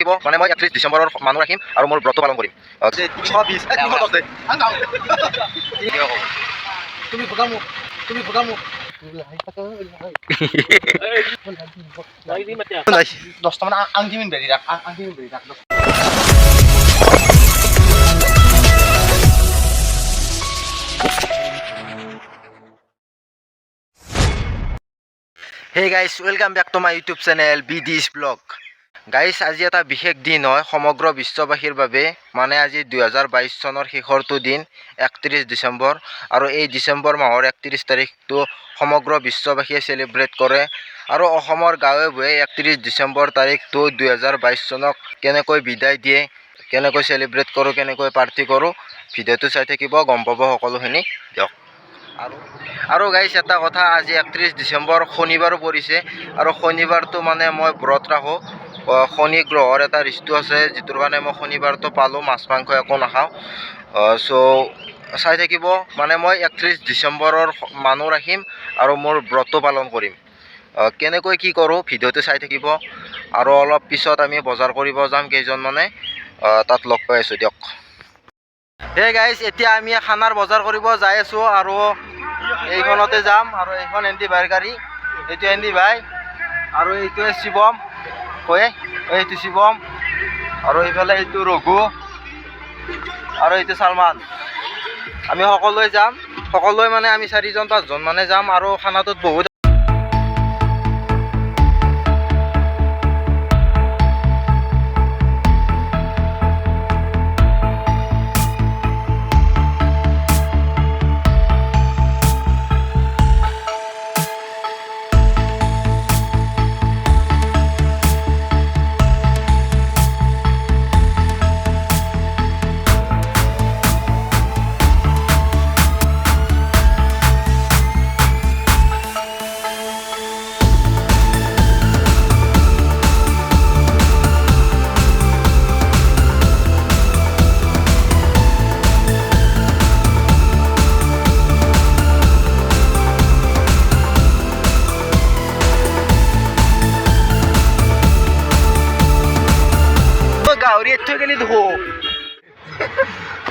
থাকিব মানে মই একত্ৰিছ ডিচেম্বৰৰ মানুহ ৰাখিম আৰু মোৰ ব্ৰত পালন কৰিম। দহটামান আংঠি মিন বেৰি ৰাখ আংঠি মিন বেৰি ৰাখ হে guys welcome back to my YouTube channel B dish vlog guys আজি এটা বিশেষ দিন হয়, সমগ্ৰ বিশ্ববাসীৰ বাবে। মানে আজি দুহেজাৰ বাইছ চনৰ শেষৰটো দিন, একত্ৰিছ ডিচেম্বৰ। আৰু এই ডিচেম্বৰ মাহৰ একত্ৰিছ তাৰিখটো সমগ্ৰ বিশ্ববাসীয়ে চেলিব্ৰেট কৰে। আৰু অসমৰ গাঁৱে ভূঞে একত্ৰিছ ডিচেম্বৰ তাৰিখটো দুহেজাৰ বাইছ চনক কেনেকৈ বিদায় দিয়ে, কেনেকৈ চেলিব্ৰেট কৰোঁ, কেনেকৈ পাৰ্টি কৰোঁ, ভিডিঅ'টো চাই থাকিব, গম পাব সকলোখিনি। দিয়ক। আৰু গাইছ, এটা কথা, আজি একত্ৰিছ ডিচেম্বৰ শনিবাৰো পৰিছে। আৰু শনিবাৰটো মানে মই ব্ৰত ৰাখোঁ। শনি গ্ৰহৰ এটা ৰিষ্টু আছে, যিটোৰ কাৰণে মই শনিবাৰটো পালোঁ, মাছ মাংস একো নাখাওঁ। চ' চাই থাকিব। মানে মই একত্ৰিছ ডিচেম্বৰৰ মানুহ ৰাখিম আৰু মোৰ ব্ৰতো পালন কৰিম। কেনেকৈ কি কৰোঁ, ভিডিঅ'টো চাই থাকিব। আৰু অলপ পিছত আমি বজাৰ কৰিব যাম কেইজনমানে। তাত লগ পাই আছোঁ, দিয়ক। হে গাইজ এতিয়া আমি খানাৰ বজাৰ কৰিব যাই আছোঁ আৰু এইখনতে যাম। আৰু এইখন ডি ভাইৰ গাড়ী, এইটো ডি ভাই, আৰু এইটোৱে শিৱম। কয়ে এইটো শিৱম, আৰু এইফালে এইটো ৰঘু, আৰু এইটো চালমান। আমি সকলোৱে যাম। সকলোৱে মানে আমি চাৰিজন, পাঁচজন মানে যাম, আৰু খানাটোত বহুত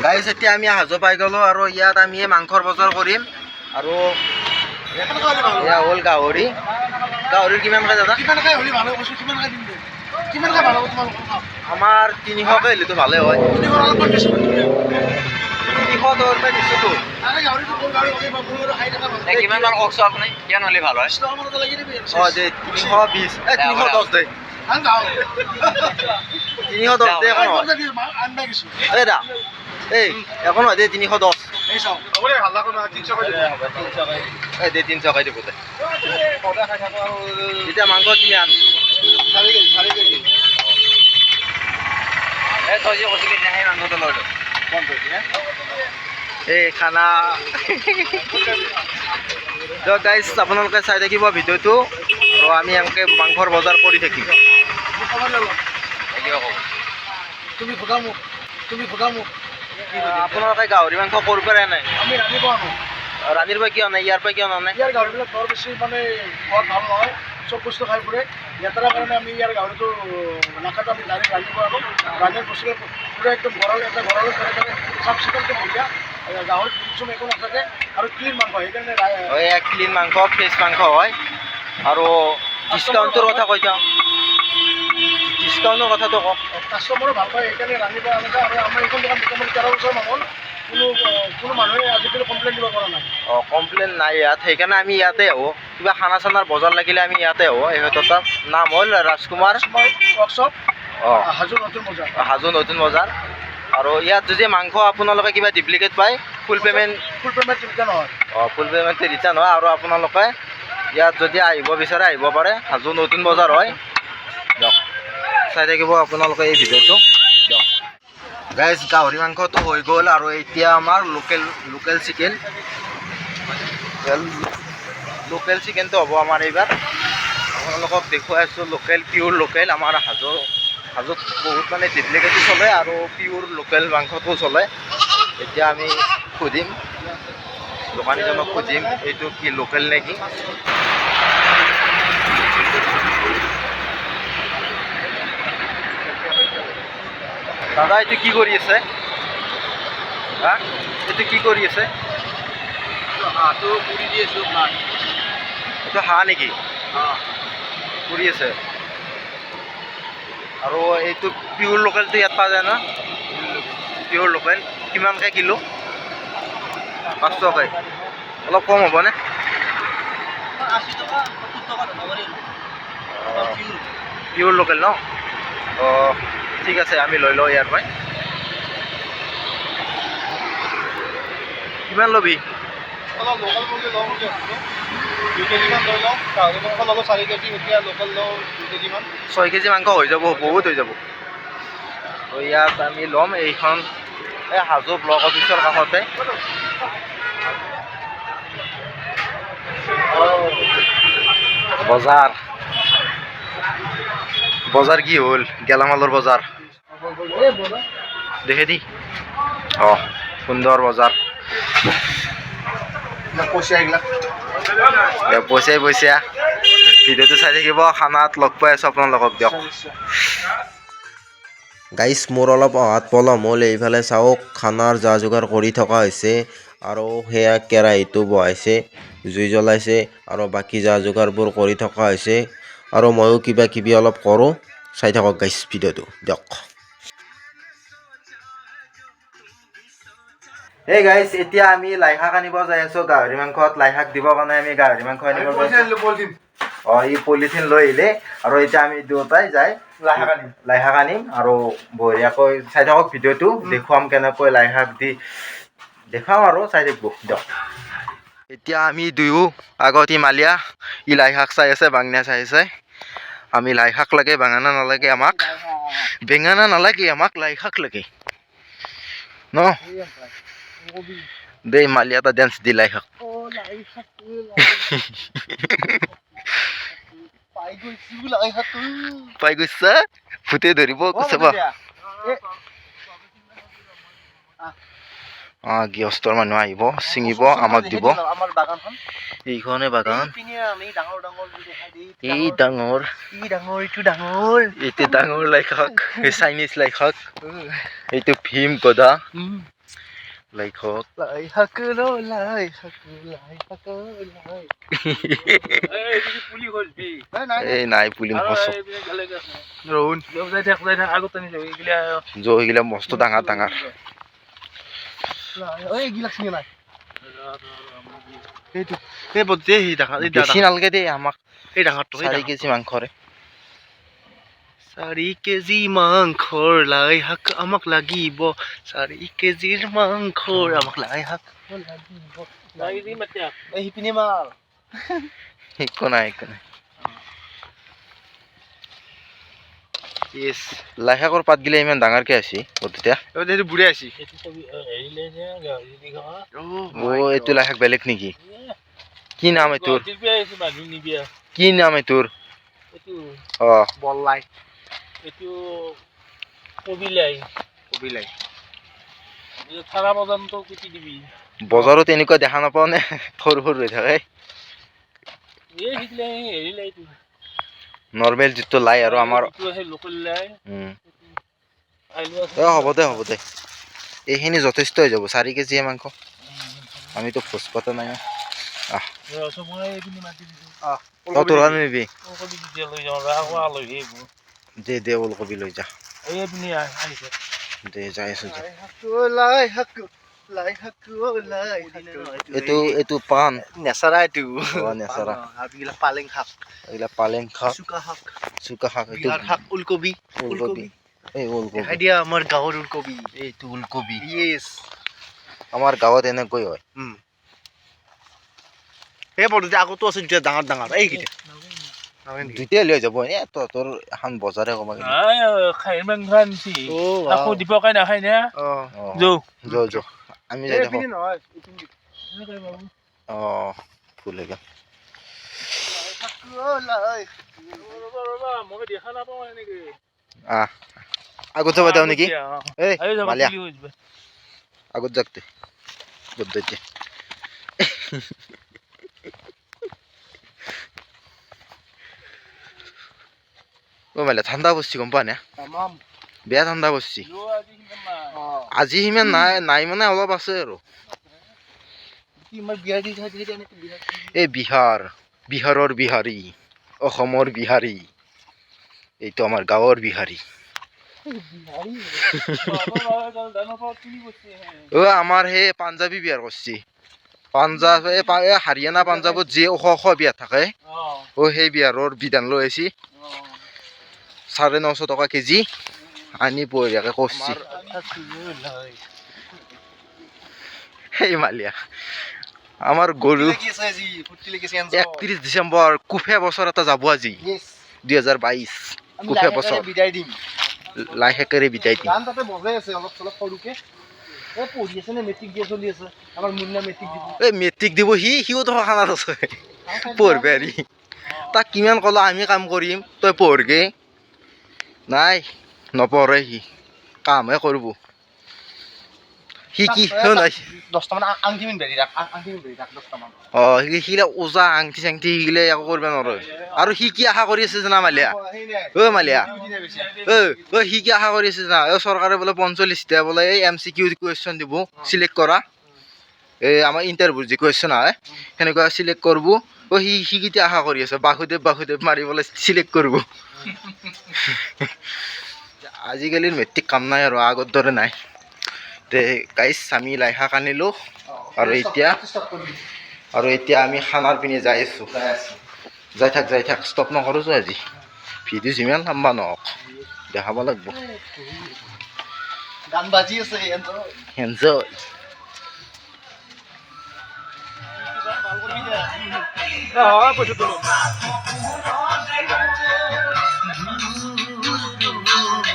গাইছ এতিয়া আমি হাজো পাই গ'লোঁ আৰু ইয়াত আমি মাংসৰ বজাৰ কৰিম। আৰু এয়া হ'ল গাহৰি। গাহৰিৰ কিমানকৈ দাদা? আমাৰ তিনিশকৈ হ'লেতো ভালেই হয়। কিমান মান কওকচোন আপুনি? কিমান হ'লে ভালো হয়? অঁ দে তিনিশ বিছ এই তিনিশ দহ দে। তিনিশ দহ এখন হয়। দা। এই, এখন হয় দে তিনিশ দহ এই, দে তিনিশ তিনিশকৈ দিব দে। এতিয়া মাংস কিমান চাৰি কেজি চাৰি কেজি এই, খানা। দিয়ক গাইজ আপোনালোকে চাই থাকিব ভিডিঅ'টো। আৰু আমি এনেকৈ মাংসৰ বজাৰ কৰি থাকিম। তুমি ভোগা মোক। তুমি ভোগা মোক আপোনালোকে গাহৰি মাংস ক'ৰ পৰা নাই আমি ৰান্ধিব আনো। ৰাণীৰ পৰা কিয় নাই ইয়াৰ পৰা কিয় নাই ইয়াৰ গাহৰিবিলাক বৰ বেছি মানে বৰ ভালো নহয় চব বস্তু খাই ফুৰে। লেতেৰা কাৰণে আমি ইয়াৰ গাহৰিটো নাকাটো আমি ডাইৰেক্ট ৰান্ধিব আনো। ৰান্ধাৰ বস্তুটো পূৰা একদম গঁৰাল এটা কাৰণে চাফ চিকুণকৈ বঢ়িয়া আৰু গাহৰিত চুম একো নাথাকে আৰু ক্লিন মাংস সেইকাৰণে ক্লিন মাংস ফ্ৰেছ মাংস হয়। আৰু ডিছকাউণ্টটোৰ কথা কৈ চাওঁ ডিছকাউণ্টৰ কথাটো কওক কাষ্টমাৰো ভালো পায় সেইকাৰণে ৰান্ধিব আনোতে আৰু আমাৰ এইখন দোকান মোটামুটি তেৰ বছৰ মান কোনো কোনো মানুহে আজিকালি কমপ্লেইন দিব পৰা নাই। অঁ কমপ্লেইন নাই ইয়াত। সেইকাৰণে আমি ইয়াতে আহোঁ। কিবা খানা চানাৰ বজাৰ লাগিলে আমি ইয়াতে আহোঁ। ইহঁতৰ তাত নাম হ'ল ৰাজকুমাৰ ৱৰ্কশ্বপ অঁ। হাজো নতুন বজাৰ। হাজো নতুন বজাৰ। আৰু ইয়াত যদি মাংস আপোনালোকে কিবা ডুপ্লিকেট পায় full payment full payment return হয়। অঁ ফুল পে'মেণ্ট ৰিটাৰ্ণ হয়। আৰু আপোনালোকে ইয়াত যদি আহিব বিচাৰে আহিব পাৰে। হাজো নতুন বজাৰ হয়। চাই থাকিব আপোনালোকে এই ভিডিঅ'টো। দিয়ক গাইজ গাহৰি মাংসটো হৈ গ'ল আৰু এতিয়া আমাৰ লোকেল লোকেল চিকেন লোকেল চিকেনটো হ'ব আমাৰ এইবাৰ। আপোনালোকক দেখুৱাই আছোঁ লোকেল পিয়'ৰ লোকেল আমাৰ হাজো, হাজোত বহুত মানে ডুপ্লিকেটো চলে আৰু পিয়'ৰ লোকেল মাংসটো চলে। এতিয়া আমি সুধিম দোকানীজনক সুধিম এইটো কি লোকেল নে দাদা এইটো কি কৰি আছে? হা? এইটো কি কৰি আছে? হাঁহটো পুৰি দি আছোঁ ভাত এইটো হাঁহ নেকি? আছে। আৰু এইটো পিয়ৰ লোকেলটো ইয়াত পোৱা যায় ন? পিয়ৰ লোকেল। কিমানকৈ কিলো? পাঁচ টকাই। অলপ কম হ'বনে? পিয়ৰ লোকেল ন? অঁ। ঠিক আছে আমি লৈ লওঁ ইয়াৰ পৰাই কিমান ল'বি? লোকেল মুৰ্গী লওঁ বুলি ভাবিছোঁ। দুই কেজিমান লৈ লওঁ গাহৰি মাংস ল'ব চাৰি কেজি এতিয়া লোকেল লওঁ দুই কেজিমান। ছয় কেজি মাংস হৈ যাব বহুত হৈ যাব। তো ইয়াত আমি ল'ম এইখন এই হাজো ব্লক অফিচৰ কাষতে। বজাৰ। বজাৰ কি হ'ল? গেলামালৰ বজাৰ। দেখে দি। অঁ সুন্দৰ বজাৰ। পইচা এইবিলাক দিয়ক পইচাই পইচা। ভিডিঅ'টো চাই থাকিব খানাত লগ পাই আছোঁ আপোনালোকক দিয়ক। গাইছ মোৰ অলপ অহাত পলম হ'ল এইফালে চাওক খানাৰ যা যোগাৰ কৰি থকা হৈছে আৰু সেয়া কেৰাহীটো বহাইছে জুই জ্বলাইছে আৰু বাকী যা যোগাৰবোৰ কৰি থকা হৈছে আৰু ময়ো কিবা কিবি অলপ কৰোঁ। চাই থাকক গাইছ ভিডিঅ'টো দিয়ক। এই গাইছ এতিয়া আমি লাই শাক আনিব যাই আছোঁ গাহৰি মাংসত। লাই শাক দিবৰ কাৰণে আমি গাহৰি মাংস আনিব অঁ ই পলিথিন লৈ আহিলে। আৰু এতিয়া আমি দুয়োটাই যাই লাই শাক আনিম। লাই শাক আনিম আৰু বঢ়িয়াকৈ চাই থাকক ভিডিঅ'টো। দেখুৱাম কেনেকৈ লাই শাক দি দেখাম আৰু চাই থাকিব। দিয়ক। এতিয়া আমি দুয়ো আগত মালিয়া ই লাই শাক চাই আছে বাঙনা চাই আছে। আমি লাই শাক লাগে বাঙানা নালাগে আমাক। বেঙানা নালাগে আমাক লাই শাক লাগে। ন? দেই মালিয়া এটা ডেন্স দি লাই শাক পাই গৈছোঁ ভূতে ধৰিব চাবা অঁ গৃহস্থৰ মানুহ আহিব ছিঙিব আমাক দিব আমাৰ বাগানখন এইখনে বাগান এইপিনে আমি ডাঙৰ ডাঙৰ যে দেখাই দি এই ডাঙৰ ই ডাঙৰ ইটো ডাঙৰ এইটো ডাঙৰ লাই শাক এই চাইনিজ লাই শাক এইটো ভীম গদা লাই শাক লাই শাক ৰ লাই শাক লাই শাক লাই পুলি কৰিবি নাই নাই এই নাই। পুলি নহচ যাই থাক যাই থাক আগত টানি এইগিলা জ এইগিলা মস্ত ডাঙৰ ডাঙৰ। লাই এইগিলাক চিনি নাই। এই ডাঙৰ বেছি নালাগে দেই আমাক। এই ডাঙৰটো চাৰি। কেজি মাংসৰে। চাৰি কেজি মাংসৰ লাই শাক আমাক লাগিব চাৰি কেজিৰ মাংসৰ আমাক লাই শাক লাগিব লাগি দি মাতি এই সিপিনে মাৰ একো নাই একো নাই লাই শাকৰ পাতগিলা ইমান ডাঙৰকে আছে বুঢ়ে অ' এইটো লাই শাক বেলেগ নেকি কি নাম এইটোৰ কি নাম এইটোৰ এইটো বল্লাই এইটো কবিলাই কবিলাই থাৰা পৰ্যন্ত কুটি দিবি। বজাৰত এনেকুৱা দেখা নাপাওঁ নে? সৰু সৰু হৈ থাকে। এই শিকিলে হেৰিলে এইটো নৰ্মেল যিটো লাই আৰু আমাৰ লোকেল লাই। হ'ব দে হ'ব দে। এইখিনি যথেষ্ট হৈ যাব চাৰি কেজিয়ে মাংস। আমিতো ভোজ পতা নাই তই তোৰ নিবি। লৈ যাওঁ আলহী দে দে ওলকবি লৈ যা। এইপিনে আহ- আহিছে। দে যাই আছো যা। লাই শাক লাই শাক লাই এইটো এইটো পাণ। নেচাৰা এইটো। অ, নেচাৰা। এইবিলাক পালেং শাক। এইবিলাক পালেং শাক। চুকা শাক। চুকা শাক এইটো বিহাৰ শাক ওলকবি ওলকবি। এই ওলকবি। দেখাই দিয়া আমাৰ গাঁৱৰ ওলকবি। এইটো ওলকবি। ইয়েছ আমাৰ গাঁৱত এনেকৈ হয়। সেই পদ্ধতি আগতো আছে দুটা ডাঙৰ ডাঙৰ। এইকেইটা দুইটাই লৈ যাব। এ তহঁতৰ এখন বজাৰে নাই খাহীৰ মাংস আনিছি অ, আকৌ দীপকাই নাখায় না? আমি যাই দেখো অঁ ফুল হৈ গ'ল। আগত যাব দিওঁ নেকি? আগত যাক দে। অ' মালিয়া ঠাণ্ডা বস্তু গম পোৱা নে? বেয়া ঠাণ্ডা পৰছি আজি সিমান নাই। নাই নাই মানে অলপ আছে আৰু। এই বিহাৰ বিহাৰৰ বিহাৰী অসমৰ বিহাৰী। এইটো আমাৰ গাঁৱৰ বিহাৰী। অ আমাৰ সেই পাঞ্জাবী বিয়াৰ কৰছি পাঞ্জাব এই হাৰিয়ানা পাঞ্জাৱত যি ওখ ওখ বিয়া থাকে অ। সেই বিহাৰৰ বিধান লৈ আহিছি চাৰে নশ টকা কেজি আনি বঢ়িয়াকে কৰছি। সেই মালিয়া আমাৰ গৰু একত্ৰিছ ডিচেম্বৰ কুফে বছৰ এটা যাব আজি। দুহেজাৰ বাইছ কুফে বছৰ। বিদায় দিম। লাই বিদায় দিম। এই মেট্ৰিক দিব। সি সিও তো খানাত আছে। পঢ়বে হেৰি তাক কিমান ক'লা আমি কাম কৰিম। তই পঢ়গে নাই নপঢ়ে সি কামহে কৰিব সি কি নাই অ সি সিগিলা ওজা আংঠি চাংঠি সিগিলা একো কৰিব নোৱাৰে আৰু সি কি আশা কৰি আছে জানা মালিয়া অ মালিয়া অ অ সি কি আশা কৰি আছে জানা অ চৰকাৰে বোলে পঞ্চল্লিছটা বোলে এই এম চি কিউ কুৱেশ্যন দিব চিলেক্ট কৰা এই আমাৰ ইণ্টাৰভিউ যি কুৱেশ্যন আহে সেনেকুৱা চিলেক্ট কৰিব অ সি সি কেতিয়া আশা কৰি আছে বাসুদেৱ বাসুদেৱ মাৰি বোলে চিলেক্ট কৰিব আজিকালিৰ মেট্ৰিক কাম নাই আৰু আগৰ দৰে নাই। তে গাইছ আমি লাই শাক আনিলোঁ আৰু এতিয়া আৰু এতিয়া আমি খানাৰ পিনে যাই আছোঁ। যাই থাক যাই থাক ষ্টপ নকৰোঁ আজি। ভিডিঅ' যিমান লাম্বা নহওক দেখাব লাগিব। গান বাজি আছে এনজয় এনজয় পইচা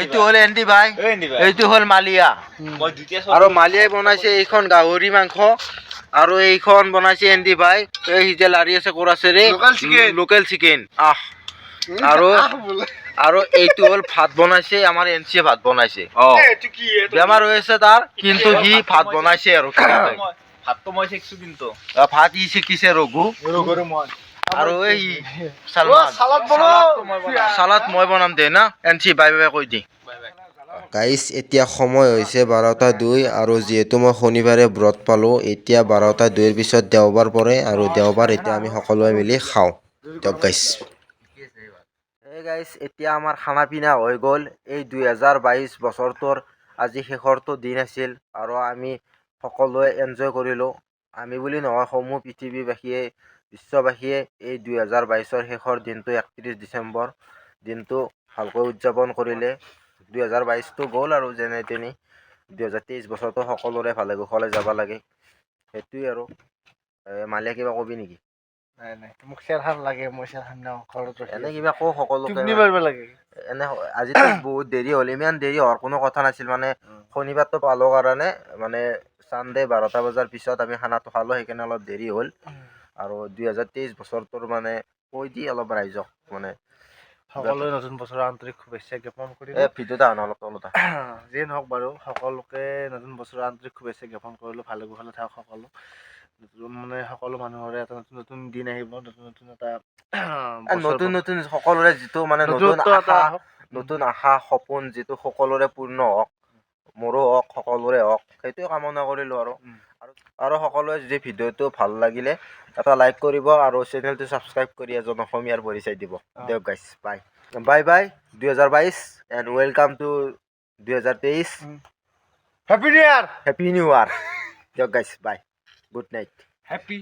এইটো হ'ল এণ্টি ভাই। এইটো হ'ল মালিয়া। আৰু মালিয়াই বনাইছে এইখন গাহৰি মাংস। আৰু এইখন বনাইছে এণ্টি ভাই। এই যে লাৰি আছে Local লোকেল চিকেন আহ। আৰু আৰু এইটো হ'ল ভাত বনাইছে আমাৰ এন চিয়ে ভাত বনাইছে। এইটো কি এইটো বেমাৰ হৈ আছে তাৰ কিন্তু সি ভাত বনাইছে আৰু ভাতটো মই শিকছো কিন্তু। ভাত ই শিকিছে ৰঘু ৰঘুৰু মই। আৰু এই চালাদ মই বনাম। দে না? এন চি বাই বাই কৈ দি। গাইছ এতিয়া সময় হৈছে বাৰটা দুই আৰু যিহেতু মই শনিবাৰে ব্ৰত পালোঁ এতিয়া বাৰটা দুইৰ পিছত দেওবাৰ পৰে আৰু দেওবাৰ এতিয়া আমি সকলোৱে মিলি খাওঁ। দিয়ক গাইছ। গাইছ এতিয়া আমাৰ খানা পিনা হৈ গ'ল। এই দুহেজাৰ বাইছ বছৰটোৰ আজি শেষৰটো দিন আছিল আৰু আমি সকলোৱে এনজয় কৰিলোঁ। আমি বুলি নহয়, সমূহ পৃথিৱীবাসীয়ে, বিশ্ববাসীয়ে এই দুহেজাৰ বাইছৰ শেষৰ দিনটো একত্ৰিছ ডিচেম্বৰ দিনটো ভালকৈ উদযাপন কৰিলে। দুহেজাৰ বাইছটো গ'ল আৰু যেনে তেনে দুহেজাৰ তেইছ বছৰটো সকলোৰে ভালে কুশলে যাব লাগে। সেইটোৱে আৰু। মালিয়া কিবা কবি নেকি? নাই নাই। মোক চেৰখান লাগে মই চেৰখান নাও ঘৰত এনে কিবা কওঁ সকলোকে লাগে। এনে আজিতো বহুত দেৰি হ'ল ইমান দেৰি হোৱাৰ কোনো কথা নাছিল মানে শনিবাৰটো পালোঁ কাৰণে মানে চানডে বাৰটা বজাৰ পিছত আমি খানাটো খালোঁ সেইকাৰণে অলপ দেৰি হ'ল। আৰু দুহেজাৰ তেইছ বছৰটোৰ মানে কৈ দি অলপ ৰাইজক মানে সকলোৱে নতুন বছৰৰ আন্তৰিক শুভেচ্ছা জ্ঞাপন কৰিলোঁ এই ভিডিঅ'টা আন অলপ তলত। যিয়ে নহওক বাৰু সকলোকে নতুন বছৰৰ আন্তৰিক শুভেচ্ছা জ্ঞাপন কৰিলোঁ ভালে কুশলে থাকক সকলো। মানে সকলো মানুহৰে এটা নতুন নতুন দিন আহিব নতুন নতুন এটা নতুন নতুন সকলোৰে যিটো মানে নতুন আশা। নতুন আশা সপোন যিটো সকলোৰে পূৰ্ণ হওক মোৰো হওক সকলোৰে হওক সেইটোৱে কামনা কৰিলোঁ আৰু। আৰু আৰু সকলোৱে যদি ভিডিঅ'টো ভাল লাগিলে এটা লাইক কৰিব আৰু চেনেলটো ছাবস্ক্ৰাইব কৰি এজন অসমীয়াৰ পৰিচয় দিব। দিয়ক গাইছ বাই বাই বাই দুহেজাৰ বাইছ এণ্ড ৱেলকাম টু দুহেজাৰ তেইছ। Happy new year happy new year দিয়ক guys bye good night happy